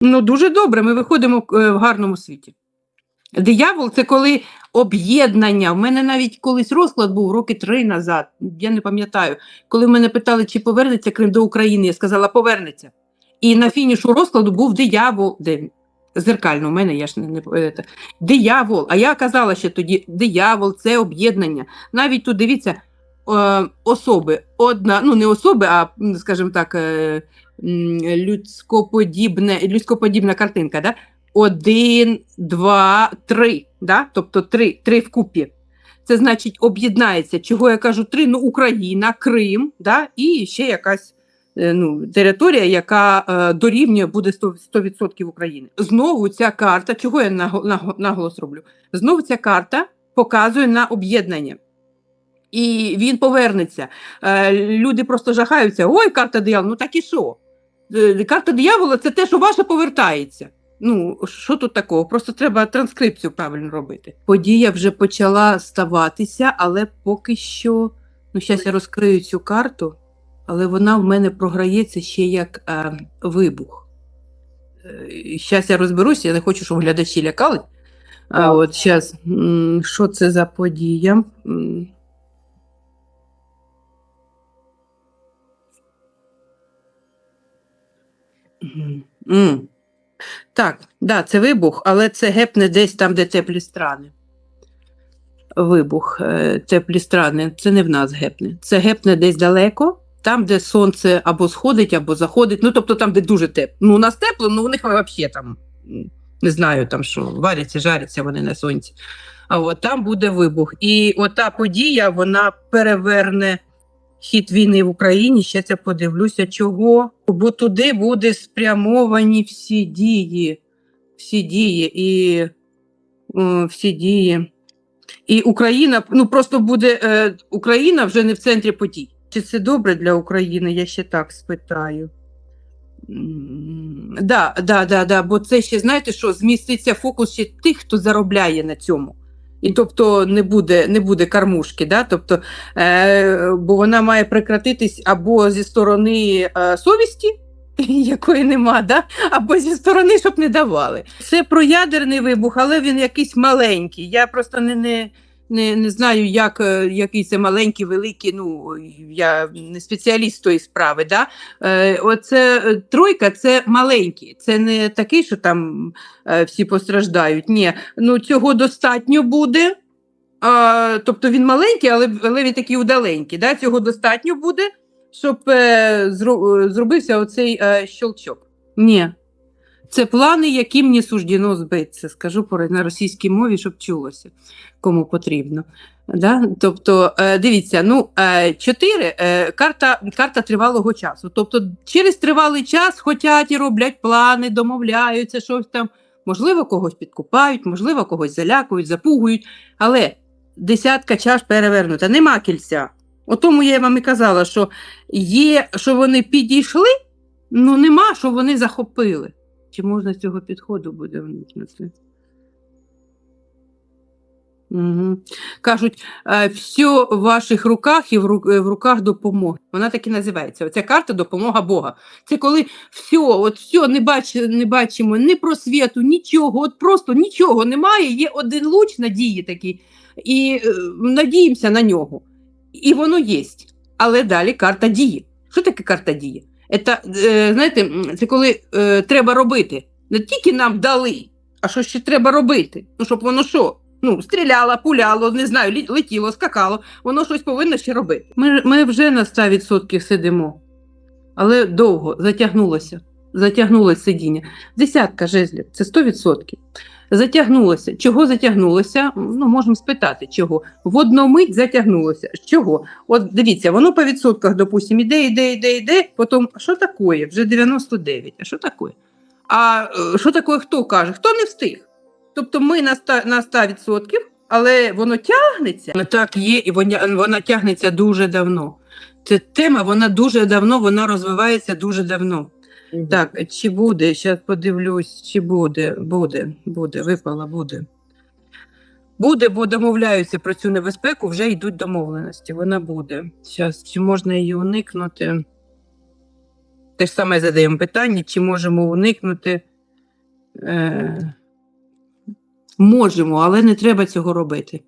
Ну, дуже добре, ми виходимо е, в гарному світі. Диявол це коли об'єднання. У мене навіть колись розклад був роки три назад. Я не пам'ятаю. Коли мене питали, чи повернеться Крим до України, я сказала, повернеться. І на фінішу розкладу був диявол. Зеркально, у мене я ж не, не е, те. диявол. А я казала ще тоді: диявол це об'єднання. Навіть тут дивіться, е, особи, одна, ну не особи, а скажімо так, е, людськоподібне, людськоподібна картинка. Да? Один, два, три. Да? Тобто три, три вкупі. Це значить об'єднається. Чого я кажу три? Ну, Україна, Крим, да? і ще якась е, ну, територія, яка е, дорівнює буде 100%, 100% України. Знову ця карта, чого я наго- наго- наголос роблю? Знову ця карта показує на об'єднання. І він повернеться. Е, люди просто жахаються. Ой, карта диявола, ну так і що? Е, Карта диявола це те, що ваше повертається. Ну, що тут такого? Просто треба транскрипцію правильно робити. Подія вже почала ставатися, але поки що, ну, зараз я розкрию цю карту, але вона в мене програється ще як е, вибух. Зараз я розберуся, я не хочу, щоб глядачі лякали. А от зараз, що це за подія? М. Так, да, це вибух, але це гепне десь там, де теплі страни. Вибух, е, теплі страни, це не в нас гепне. Це гепне десь далеко, там, де сонце або сходить, або заходить. Ну, тобто там, де дуже тепло. Ну, у нас тепло, ну у них взагалі там, не знаю, там що, варяться, жаряться вони на сонці. А от там буде вибух. І ота подія, вона переверне хід війни в Україні. Ще я подивлюся, чого. Бо туди буде спрямовані всі дії, всі дії і о, всі дії. І Україна, ну просто буде е, Україна вже не в центрі подій. Чи це добре для України? Я ще так спитаю. Да, да, да, да, бо це ще, знаєте що, зміститься фокус ще тих, хто заробляє на цьому. І тобто не буде, не буде кармушки, да? тобто, е, бо вона має прекратитись або зі сторони е, совісті, якої нема, да? або зі сторони, щоб не давали. Це про ядерний вибух, але він якийсь маленький. Я просто не, не, не, не знаю, як, е, який це маленький, великий. Ну, я не спеціаліст тої справи. Да? Е, оце е, тройка це маленький, це не такий, що там е, всі постраждають. Ні, ну цього достатньо буде. А, тобто він маленький, але, але він такий удаленький. Да? Цього достатньо буде, щоб е, е, зробився оцей е, щелчок. Ні. Це плани, яким не суждено збитися, скажу на російській мові, щоб чулося, кому потрібно. Да? Тобто, е, дивіться, ну, е, чотири е, карта, карта тривалого часу. Тобто, через тривалий час хотять і роблять плани, домовляються, щось там. Можливо, когось підкупають, можливо, когось залякують, запугують, але десятка чаш перевернута, нема кільця. О тому я вам і казала, що є, що вони підійшли, ну нема, що вони захопили. Чи можна цього підходу буде вникнути? Угу. Кажуть, е, все в ваших руках і е, в руках допомоги. Вона так і називається. Оця карта допомога Бога. Це коли все, от все не, бач, не бачимо ні просвіту, нічого, от просто нічого немає. Є один луч надії такий, і е, надіємося на нього. І воно є. Але далі карта дії. Що таке карта дії? Це, знаєте, це коли е, треба робити. Не тільки нам дали, а що ще треба робити. Ну, щоб воно що? Ну, стріляло, пуляло, не знаю, летіло, скакало, воно щось повинно ще робити. Ми, ми вже на 100% сидимо, але довго затягнулося. Затягнулося сидіння. Десятка жезлів, це 100%. Затягнулося. Чого затягнулося? Ну, можемо спитати, чого. В одну затягнулося. Чого? От дивіться, воно по відсотках, допустимо, іде, іде, іде, іде, потім, що таке? Вже 99, а що таке? А е, що таке хто каже? Хто не встиг? Тобто ми на 100%, на 100% але воно тягнеться. Так є, і вона, вона тягнеться дуже давно. Це тема, вона дуже давно, вона розвивається дуже давно. Так, чи буде? Зараз подивлюсь, чи буде. Буде, буде, випала, буде. Буде, бо домовляються про цю небезпеку, вже йдуть домовленості. Вона буде. Зараз, чи можна її уникнути? Те ж саме задаємо питання, чи можемо уникнути. Е, можемо, але не треба цього робити.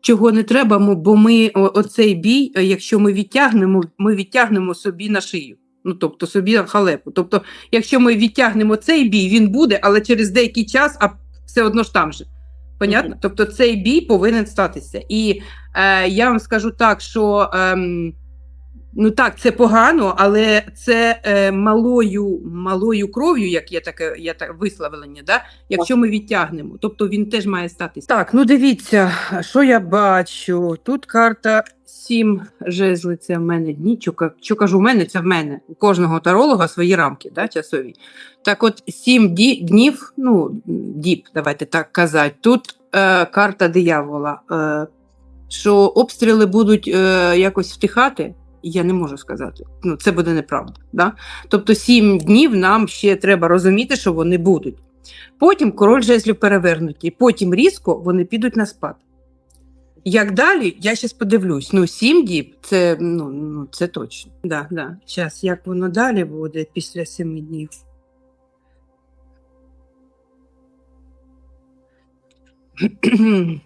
Чого не треба, бо ми оцей бій, якщо ми відтягнемо, ми відтягнемо собі на шию. Ну, тобто собі халепу. Тобто, якщо ми відтягнемо цей бій, він буде, але через деякий час, а все одно ж там же. Понятно? Тобто цей бій повинен статися. І е, я вам скажу так, що ем, ну так, це погано, але це е, малою, малою кров'ю, як є таке є так, висловлення, да? якщо ми відтягнемо. Тобто він теж має статися. Так, ну дивіться, що я бачу. Тут карта сім жезли, це в мене дні. Що, що кажу, в мене це в мене. У кожного таролога свої рамки да, часові. Так от сім ді- днів, ну, діб, давайте так казати. Тут е, карта диявола. Е, що обстріли будуть е, якось втихати, я не можу сказати. Ну, це буде неправда. Да? Тобто сім днів нам ще треба розуміти, що вони будуть. Потім король жезлів перевернуті, потім різко вони підуть на спад. Як далі, я зараз подивлюсь. Ну, сім діб це, ну, ну, це точно. Да, да. Зараз, як воно далі буде після семи днів.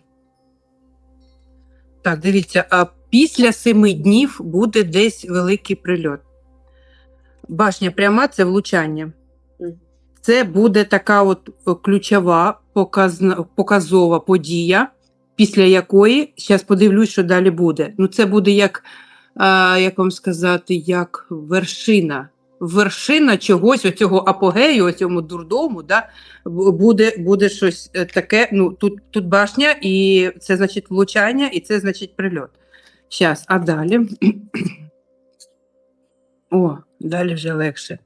Так, дивіться, а після семи днів буде десь великий прильот. Башня пряма це влучання. Це буде така от ключова показна, показова подія, після якої, зараз подивлюсь, що далі буде. Ну, це буде як, а, як вам сказати, як вершина. Вершина чогось, оцього апогею, оцьому дурдому, да, буде, буде щось е, таке. Ну, тут, тут башня, і це значить влучання, і це значить прильот. Зараз, а далі. О, далі вже легше.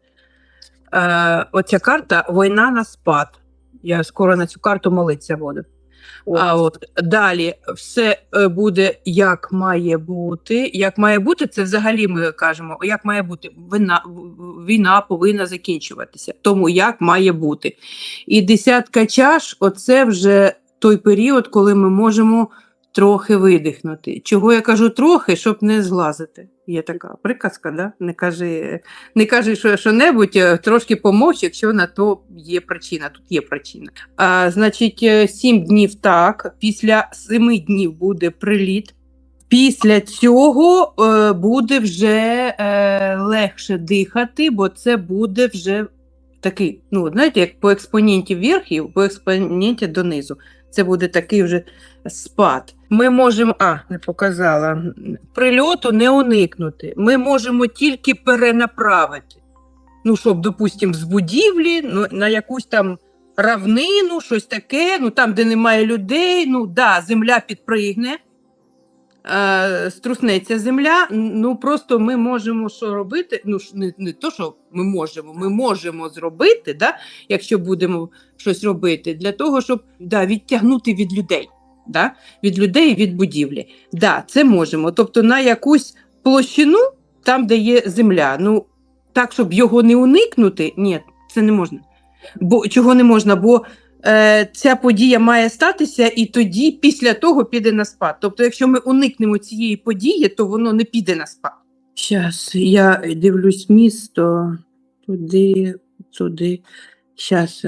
Е, оця карта війна на спад. Я скоро на цю карту молитися буду. А от далі все е, буде як має бути. Як має бути, це взагалі ми кажемо, як має бути. Війна, війна повинна закінчуватися. Тому як має бути. І десятка чаш оце вже той період, коли ми можемо трохи видихнути. Чого я кажу трохи, щоб не зглазити. Є така приказка, да? не кажи, не кажи що, що небудь, е, трошки помовч, якщо на то є причина. Тут є причина. А, значить, е, сім днів так, після семи днів буде приліт. Після цього е, буде вже е, легше дихати, бо це буде вже такий, ну, знаєте, як по експоненті вверх і по експоненті донизу. Це буде такий вже спад. Ми можемо, а, не показала, прильоту не уникнути. Ми можемо тільки перенаправити. Ну, щоб, допустимо, з будівлі ну, на якусь там равнину, щось таке, ну там, де немає людей, ну да, земля підпригне, е, струснеться земля. Ну просто ми можемо що робити. Ну, не, не то, що ми можемо, ми можемо зробити, да, якщо будемо щось робити, для того, щоб да, відтягнути від людей. Да, від людей, від будівлі. Да, це можемо. Тобто на якусь площину, там, де є земля. Ну, так, щоб його не уникнути, ні, це не можна. Бо чого не можна? Бо е, ця подія має статися, і тоді після того піде на спад. Тобто, якщо ми уникнемо цієї події, то воно не піде на спад. Зараз я дивлюсь місто туди, туди. Зараз.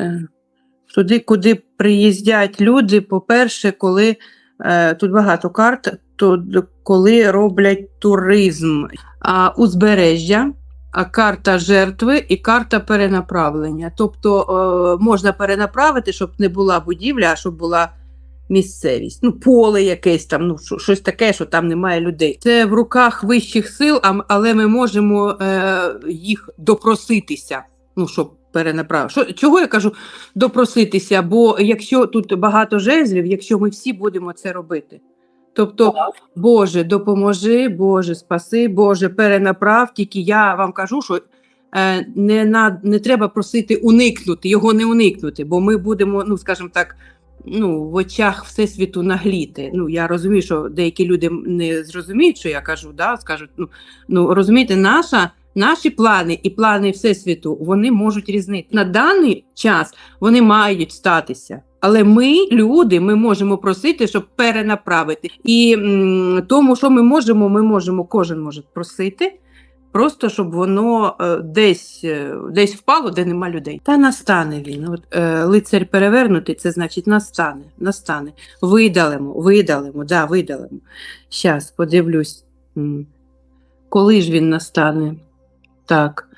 Туди, куди приїздять люди, по-перше, коли е, тут багато карт, то коли роблять туризм, а, узбережжя, карта жертви і карта перенаправлення. Тобто е, можна перенаправити, щоб не була будівля, а щоб була місцевість. Ну, поле якесь там, ну що- щось таке, що там немає людей. Це в руках вищих сил, але ми можемо е, їх допроситися. Ну, щоб перенаправити. Що, чого я кажу допроситися? Бо якщо тут багато жезлів, якщо ми всі будемо це робити. Тобто, Боже, допоможи, Боже, спаси, Боже, перенаправ. Тільки я вам кажу, що е, не, на, не треба просити уникнути, його не уникнути, бо ми будемо, ну скажімо так, ну, в очах Всесвіту нагліти. Ну, я розумію, що деякі люди не зрозуміють, що я кажу, да? скажуть, ну, ну розумієте, наша. Наші плани і плани Всесвіту вони можуть різнити. На даний час вони мають статися. Але ми, люди, ми можемо просити, щоб перенаправити. І м, тому, що ми можемо, ми можемо, кожен може просити Просто щоб воно е, десь, е, десь впало, де нема людей. Та настане він. От, е, лицар перевернутий, це значить настане, настане. Видалимо, видалимо, да, видалимо. Щас, подивлюсь. Коли ж він настане? Так.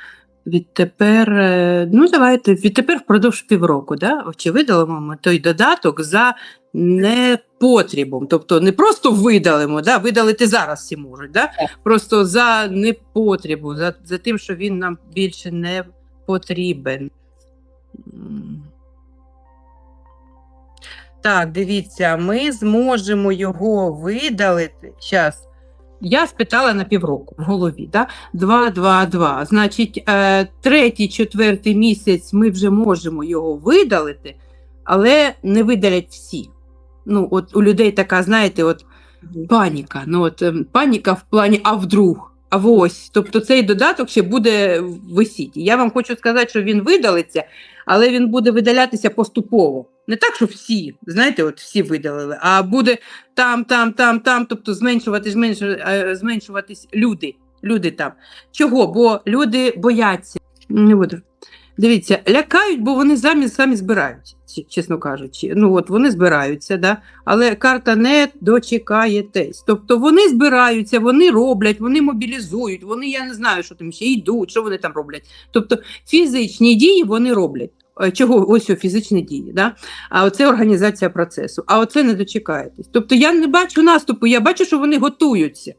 Відтепер, е, ну давайте, відтепер впродовж півроку, да? чи видалимо ми той додаток за непотрібом. Тобто не просто видалимо, да? видалити зараз всі можуть, да? просто за непотрібу, за, за тим, що він нам більше не потрібен. Так, дивіться, ми зможемо його видалити. Зараз. Я спитала на півроку в голові, да? 2, 2, 2. Значить, е, третій, четвертий місяць ми вже можемо його видалити, але не видалять всі. Ну, от у людей така, знаєте, от паніка. Ну, от, ем, паніка в плані, а вдруг, а ось. Тобто цей додаток ще буде висіти. Я вам хочу сказати, що він видалиться, але він буде видалятися поступово. Не так, що всі, знаєте, от всі видалили, а буде там, там, там, там, тобто зменшувати, зменшувати, е, зменшуватись люди. Люди там. Чого? Бо люди бояться. Не буду. Дивіться, лякають, бо вони самі самі збираються, чесно кажучи. Ну от вони збираються, да? але карта не дочекаєтесь. Тобто вони збираються, вони роблять, вони мобілізують, вони, я не знаю, що там ще йдуть, що вони там роблять. Тобто фізичні дії вони роблять. Е, Чого ось о, фізичні дії, да? а оце організація процесу, а оце не дочекаєтесь. Тобто я не бачу наступу, я бачу, що вони готуються.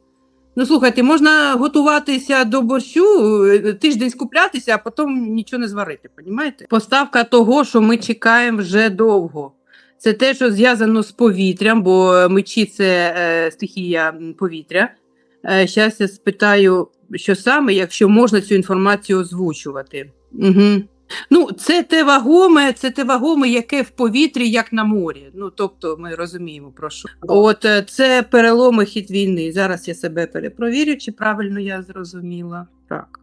Ну, слухайте, можна готуватися до борщу, е, тиждень скуплятися, а потім нічого не зварити, понімаєте? Поставка того, що ми чекаємо вже довго. Це те, що зв'язано з повітрям, бо мечі це е, стихія повітря. Зараз я спитаю, що саме, якщо можна цю інформацію озвучувати. Угу. Ну, це те вагоме, це те вагоме, яке в повітрі, як на морі. Ну, тобто, ми розуміємо про що. От е, це переломи хід війни. Зараз я себе перепровірю, чи правильно я зрозуміла. Так.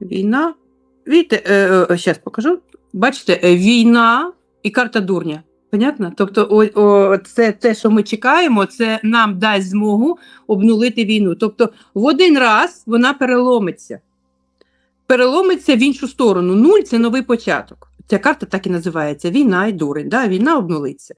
Війна. Видите, е, е, зараз покажу. Бачите, е, війна і карта дурня. Понятно? Тобто, о, о, це те, що ми чекаємо, це нам дасть змогу обнулити війну. Тобто, в один раз вона переломиться переломиться в іншу сторону. Нуль це новий початок. Ця карта так і називається Війна і дурень. Да? Війна обнулиться.